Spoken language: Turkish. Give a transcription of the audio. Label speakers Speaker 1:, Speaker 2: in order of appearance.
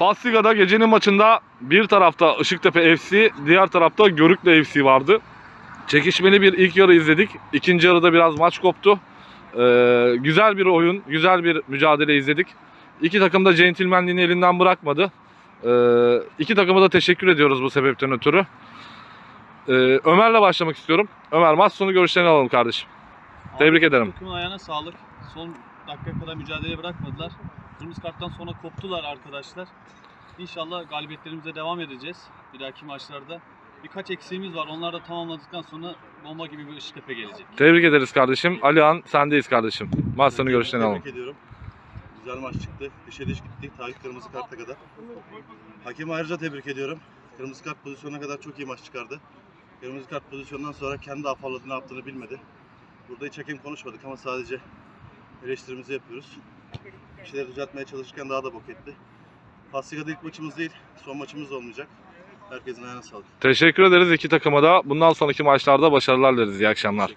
Speaker 1: Fasliga'da gecenin maçında bir tarafta Işıktepe FC, diğer tarafta Görükle FC vardı. Çekişmeli bir ilk yarı izledik. İkinci yarıda biraz maç koptu. Ee, güzel bir oyun, güzel bir mücadele izledik. İki takım da centilmenliğini elinden bırakmadı. Ee, iki takıma da teşekkür ediyoruz bu sebepten ötürü. Ee, Ömer'le başlamak istiyorum. Ömer maç sonu görüşlerini alalım kardeşim. Tebrik ederim.
Speaker 2: Takımın ayağına sağlık. Son dakika kadar mücadele bırakmadılar. Kırmızı karttan sonra koptular arkadaşlar. İnşallah galibiyetlerimize devam edeceğiz. Bir dahaki maçlarda. Birkaç eksiğimiz var. Onları da tamamladıktan sonra bomba gibi bir Işıktepe gelecek.
Speaker 1: Tebrik ederiz kardeşim. Alihan sendeyiz kardeşim. Maç sonu görüşlerini alalım.
Speaker 3: Tebrik ediyorum. Güzel maç çıktı. Dişe diş gittik. Ta kırmızı karta kadar. Hakemi ayrıca tebrik ediyorum. Kırmızı kart pozisyonuna kadar çok iyi maç çıkardı. Kırmızı kart pozisyonundan sonra kendi afalladı ne yaptığını bilmedi. Burada hiç hakem konuşmadık ama sadece eleştirimizi yapıyoruz. Bir şeyler düzeltmeye çalışırken daha da bok etti. Pasliga'da ilk maçımız değil, son maçımız da olmayacak. Herkesin ayağına sağlık.
Speaker 1: Teşekkür ederiz iki takıma da. Bundan sonraki maçlarda başarılar dileriz. İyi akşamlar.